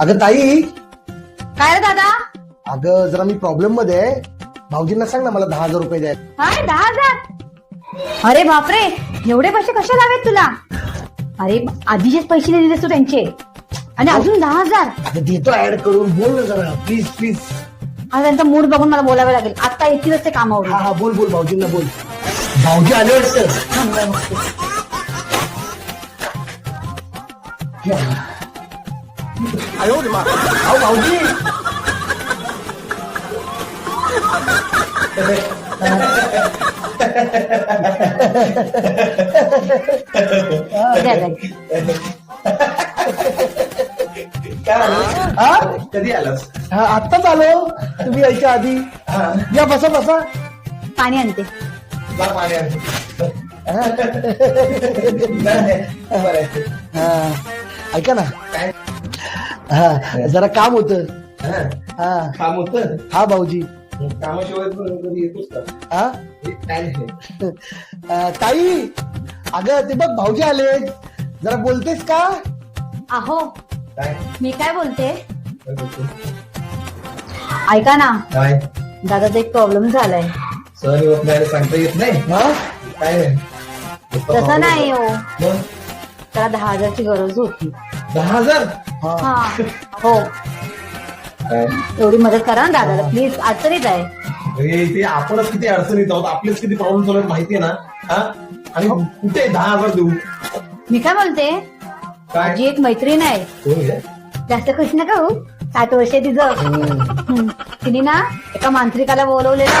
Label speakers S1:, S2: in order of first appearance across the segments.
S1: अगं ताई.
S2: काय रे दादा?
S1: अगं जरा मी प्रॉब्लेममध्ये आहे. भाऊजींना सांग ना मला दहा हजार रुपये द्या
S2: काय दहा हजार? अरे बापरे एवढे पैसे कशा लावेत तुला? अरे आधीचेच पैसे दिले तू त्यांचे. आणि अजून दहा हजार?
S1: अगं देतो ऍड करून. बोल ना जरा प्लीज प्लीज
S2: आता त्यांचा मूड बघून मला बोलावं लागेल. आता येतीलच ते कामावर
S1: हा हा बोल बोल भाऊजींना बोल. भाऊजी आले वाटतं. अयो रे मा. अहो भाऊजी
S2: द्या, द्या.
S1: हा
S3: कधी आलास
S1: हा, आत्ताच आलो तुम्ही यायच्या आधी या बसा बसा
S2: पाणी आणते
S3: जा पाणी आण.
S1: हा,
S3: बरं आहे.
S1: हा. ऐका ना
S3: काय
S1: हा जरा काम होतं.
S3: हा,
S1: हा.
S3: काम होतं?
S1: हा भाऊजी.
S3: कामाशिवाय पण कधी येतोस का?
S1: हा?
S3: हे काय नाही
S1: अ, ताई अगं ते बघ भाऊजी आले. जरा बोलतेस का?
S2: अहो
S3: काय?
S2: मी काय बोलते?
S3: काय बोलतो?
S2: ऐका ना.
S3: काय?
S2: दादाचा एक प्रॉब्लेम झालाय.
S3: सहन होत नाही आणि सांगता येत नाही?
S1: हा?
S3: काय? नाही
S2: तसं नाही हो.
S3: मग?
S2: त्याला दहा हजारची गरज होती.
S3: दहा हजार?
S1: हा.
S2: हा. हो.
S3: काय?
S2: एवढी मदत करा ना दादाला. प्लीज अडचणीत आहे.
S3: अरे ते आपणच किती अडचणीत आहोत. आपलेच किती प्रॉब्लेम चालू आहेत माहितीये ना? हा? आणि कुठे दहा हजार देऊ?
S2: मी काय बोलते?
S3: काय?
S2: माझी एक मैत्रीण आहे.
S3: कोण आहे?
S2: जास्त खुश नका हो सात वर्ष तिचं. हम्म. तिने ना एका मांत्रिकाला बोलवलेलं.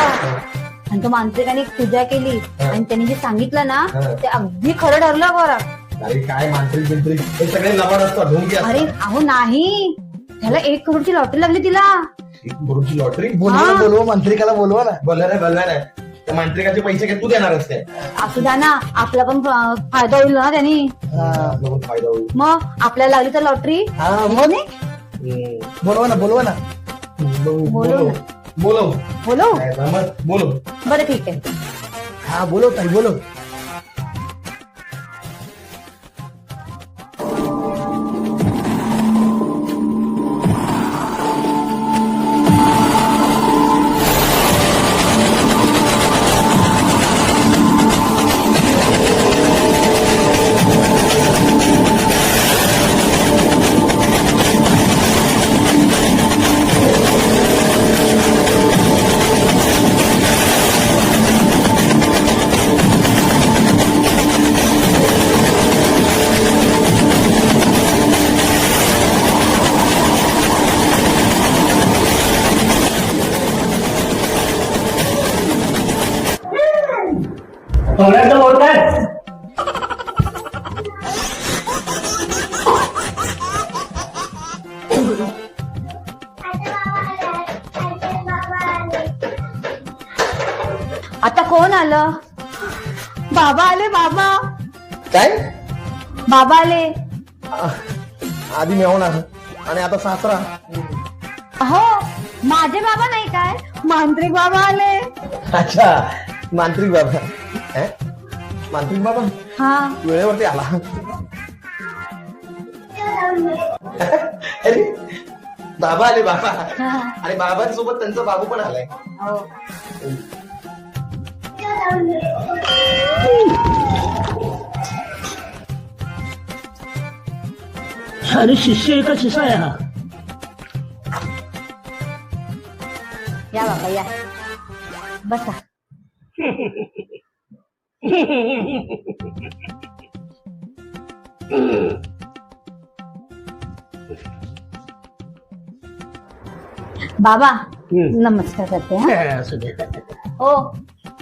S2: आणि तो मांत्रिकाने पूजा केली. आणि त्यांनी जे सांगितलं ना
S3: हा.
S2: ते अगदी खरं ठरलं बरं.
S3: अरे काय मांत्रिक बिंत्रिक? हे सगळे लबाड असतात ढोंगी
S2: अरे अहो नाही. त्याला एक करोडची लॉटरी लागली तिला.
S3: एक करोडची लॉटरी?
S1: बोलवा. बोलवा मंत्रिकाला बोलवा ना.
S3: बोलला नाही बोलला नाही त्या मांत्रिकाचे पैसे काय तू देणारच काय
S2: असू द्या ना आपला पण फायदा होईल ना त्यांनी.
S1: हा.
S3: आपला पण फायदा होईल.
S2: मग आपल्याला लागली तर लॉटरी?
S1: हा मग?
S3: हम्म.
S1: बोलवा ना बोलवा ना.
S3: बोलव
S2: बोलव बोलो.
S3: काय? बोलव
S2: बरं ठीक आहे.
S1: हा बोलव ताई बोलव
S2: आता कोण आलं? बाबा आले बाबा.
S1: काय?
S2: बाबा आले.
S1: आधी मेवणार आणि आता सासरा.
S2: हो माझे बाबा नाही काय? मांत्रिक बाबा आले.
S1: अच्छा मांत्रिक बाबा. हे? बाबा
S2: हा.
S1: वेळेवरती आला. अरे बाबा आले बाबा.
S2: हा.
S1: आणि बाबांसोबत त्यांचा बाबू पण आलाय.
S2: हो.
S4: अरे शिष्य आहे का शिष्य आहे हा.
S2: या बाबा या. बसा. बाबा
S4: हम्म.
S2: नमस्कार करते हा
S4: असू दे
S2: हो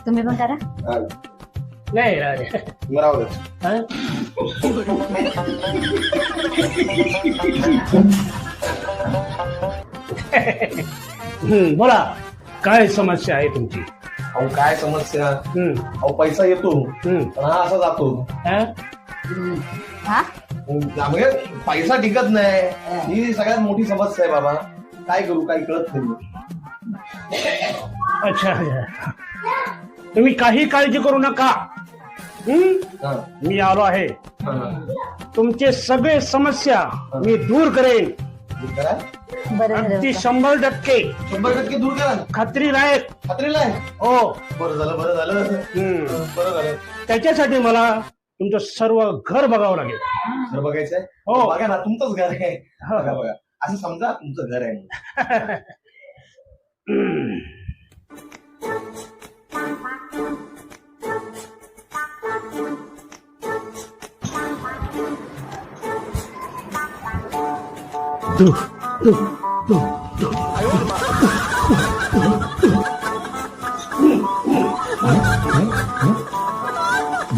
S2: तुम्ही पण करा
S4: नाही राहू दे. हा? हम्म, बोला काय समस्या आहे तुमची
S3: अहो काय समस्या?
S4: हम्म,
S3: अहो पैसा येतो.
S4: हम्म,
S3: पण हा असा जातो.
S4: हा?
S2: हा?
S3: म्हणजे पैसा टिकत नाही. ही. सगळ्यात मोठी समस्या आहे बाबा. काय करू काही कळत नाही.
S4: अच्छा अच्छा. तुम्ही काही काळजी करू नका. हम्म?
S3: हा,
S4: मी आलो आहे.
S3: हा.
S4: तुमचे सगळे समस्या मी दूर करेन.
S3: दूर करा.
S2: बरं
S4: अगदी शंभर टक्के.
S3: शंभर टक्के दूर करा.
S4: खात्री राहील
S3: खात्रीला आहे
S4: हो.
S3: बरं झालं बरं झालं.
S4: हम्म.
S3: बरं झालं.
S4: त्याच्यासाठी मला तुमचं सर्व घर बघावं लागेल.
S3: घर बघायचंय
S4: हो.
S3: बघा ना तुमचंच घर आहे.
S4: हो.
S3: बघा बघा. असं समजा तुमचं घर आहे म्हणून.
S4: हम्म.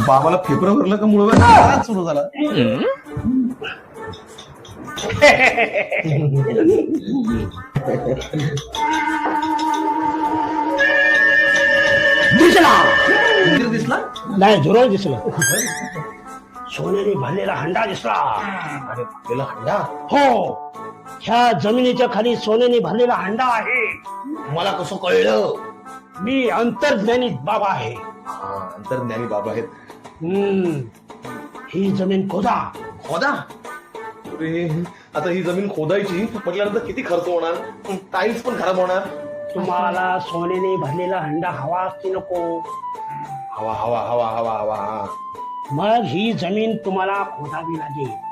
S3: बाबाला फेफरं भरलं का मुळ? सुरू झाला.
S4: दिसला.
S3: मंदिर दिसला?
S4: नाही झुरळ दिसलं. सोन्याने भरलेला हंडा दिसला.
S3: अरे त्याला हंडा?
S4: हो. ह्या जमिनीच्या खाली सोन्याने भरलेला हंडा आहे.
S3: मला कसं कळलं?
S4: मी अंतर्ज्ञानी बाबा आहे.
S3: हा अंतर्ज्ञानी बाबा आहेत.
S4: हम्म. ही जमीन खोदा.
S3: खोदा? अरे आता ही जमीन खोदायची म्हटल्यानंतर किती खर्च होणार? टाइम्स पण खराब होणार.
S4: तुम्हाला सोन्याने भरलेला हंडा हवा की नको.
S3: हवा हवा हवा हवा हवा. हा.
S4: मग ही जमीन तुम्हाला खोदावी लागेल.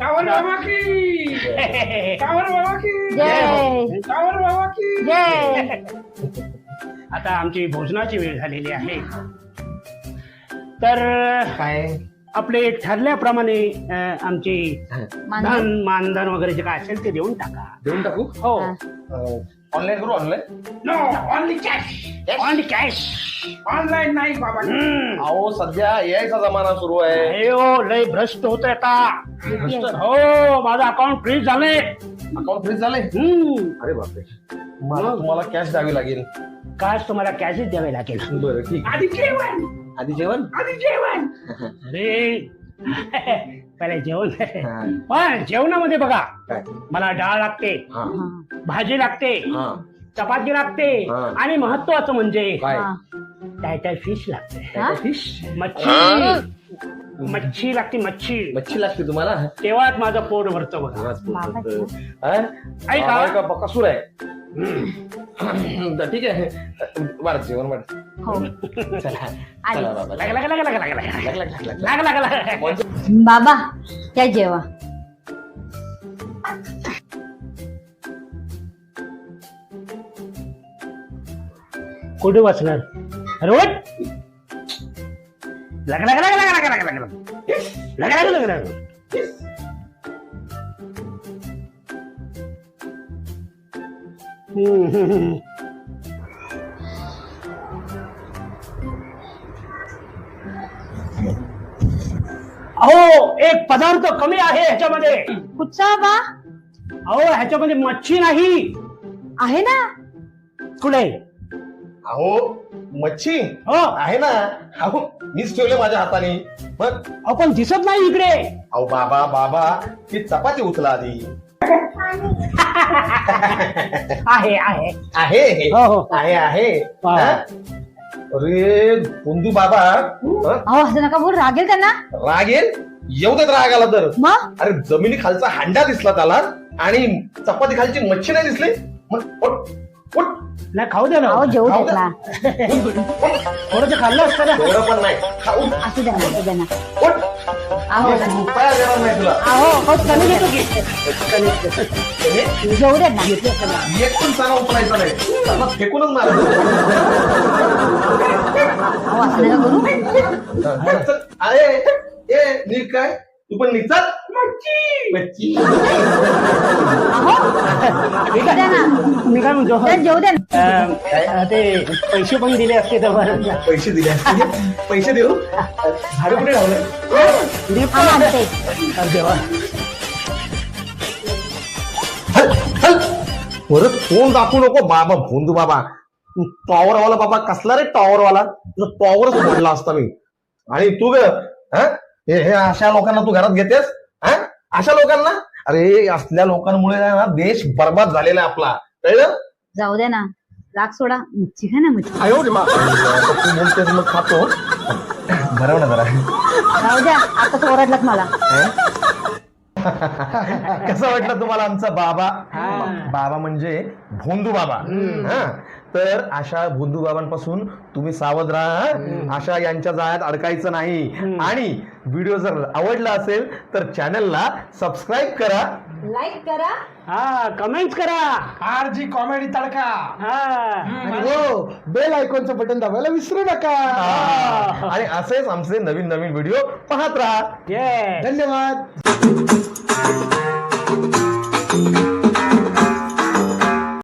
S5: कावर बाबा की. कावर बाबा की.
S2: जय.
S5: कावर बाबा की.
S2: जय.
S4: आता आमची भोजनाची वेळ झालेली आहे. तर
S3: काय?
S4: आपले ठरल्याप्रमाणे अं, आमची
S2: मांजर
S4: धन मानधन वगैरे जे काय असेल ते देऊन टाका.
S3: देऊन टाकू?
S4: हो.
S2: हा.
S3: ऑनलाईन करू online
S5: no only cash
S4: on cash
S5: online नाही बाबा.
S3: अहो सध्या यायचा जमाना सुरू आहे.
S4: हो लय भ्रष्ट होत आता. हो माझं अकाउंट फ्रीज झालंय.
S3: अकाउंट फ्रीज झाले
S4: हम्म.
S3: अरे बापरे. मला तुम्हाला कॅश द्यावी लागेल.
S4: काश तुम्हाला कॅशच द्यावे लागेल.
S3: बरं ठीक
S5: आधी जेवण.
S3: आधी जेवण?
S5: आधी जेवण.
S4: अरे पहिले जेवण
S3: हा.
S4: पण जेवणामध्ये बघा
S3: काय
S4: मला डाळ लागते
S3: हा.
S4: भाजी लागते
S3: हा
S4: चपाती लागते
S3: हा.
S4: आणि महत्वाचं म्हणजे
S3: काय
S2: हा.
S4: काय काय फिश लागते
S2: हा?
S3: फिश
S4: मच्छी मच्छी लागते मच्छी
S3: मच्छी लागते तुम्हाला
S4: तेव्हाच माझं पोट भरतं बघा.
S3: हा?
S4: ऐका.
S3: का बकासूर आहे तर ठीक आहे वाढ जेवण वाढ
S2: हो
S3: चला
S2: आली.
S3: चला बाबा
S4: लाग लाग लाग लाग लाग लाग
S3: लाग, लाग, लाग, लाग.
S4: लाग लाग लाग
S3: म्हणजे
S2: बाबा त्या जेवा
S4: कुठे वाचणार अरे वट लग लग लग लग लग लग लग लग लग लग लग हम्म, अहो एक पदार्थ कमी आहे ह्याच्यामध्ये.
S2: कुठचा बा?
S4: अहो ह्याच्यामध्ये मच्छी नाही.
S2: आहे ना?
S4: कुठे?
S3: अहो मच्छी?
S4: हो.
S3: आहे ना? अहो मीच ठेवले माझ्या हाताने. मग
S4: अहो पण दिसत नाही इकडे.
S3: अहो बाबा बाबा ती चपाती उचला आधी
S4: आहे आहे
S3: आहे
S4: हो, हो.
S3: आहे आहे
S4: हा.
S3: हा? अरे बंधू बाबा हं?
S2: अहो असं नका बोल रागेल त्यांना
S3: राग येईल येऊ देत राग आला तर
S2: मग
S3: अरे जमिनी खालचा हांडा दिसला त्याला आणि चपाती खालची मच्छी नाही दिसली मग उठ, उठ.
S4: नाही खाऊ दे ना.
S2: अहो जेवू
S3: खाऊ
S2: देत
S3: द्या.
S2: ना.
S4: थोडंसं खाल्लं असतं ना.
S3: एवढं पण नाही. खाऊ.
S2: असू द्या ना, असू द्या ना.
S3: उठ.
S2: अहो
S3: एक रुपया देणार नाही तुला.
S2: अहो हो कमी घेतो की.
S3: हे
S2: जेवू देत ना.
S3: एक पण चणा उचलायचा नाही. फेकूनच मारायचं
S2: अहो असं नका करू.
S3: चल, आहे ए नीट काय? तू पण निघतात मच्छी
S2: द्या ना
S4: मी काय म्हणतो?
S2: जेवू द्या ना.
S4: अं, अं, ते पैसे पण दिले असते तर बरं.
S3: पैसे दिले असते. पैसे देऊ? झाडे कुठे लावले
S2: आणते
S4: अरे देवा.
S3: हल, हल. परत फोन दाखवू नको बाबा फोन तू बाबा. टॉवर वाला बाबा कसला रे टॉवर वाला तुझा टॉवरच मोडला असता मी. आणि तू ग हं? हे हे अशा लोकांना तू घरात घेतेस? अशा लोकांना? अरे असल्या लोकांमुळे ना देश बर्बाद झालेला आहे आपला. कळलं?
S2: जाऊ दे ना. राग सोडा. मच्छी खा ना मच्छी
S3: तू बोलतेस मग खातो. बरं ना जरा.
S2: जाऊ द्या. आता ओरडलात मला.
S3: कसं वाटलं तुम्हाला आमचा बाबा? बाबा म्हणजे भोंदू बाबा. हा. तर अशा भोंदू बाबांपासून तुम्ही सावध राहा हा. अशा यांच्या जाळ्यात अडकायचं नाही. आणि व्हिडिओ जर आवडला असेल तर चॅनलला सबस्क्राईब करा.
S2: लाईक करा.
S4: हा कमेंट करा.
S5: आर जी कॉमेडी तडका.
S4: हा.
S1: आणि हो बेल आयकॉनचं बटन दाबायला विसरू नका.
S3: आणि असेच आमचे नवीन नवीन व्हिडिओ पाहत राहा.
S4: ये
S1: धन्यवाद.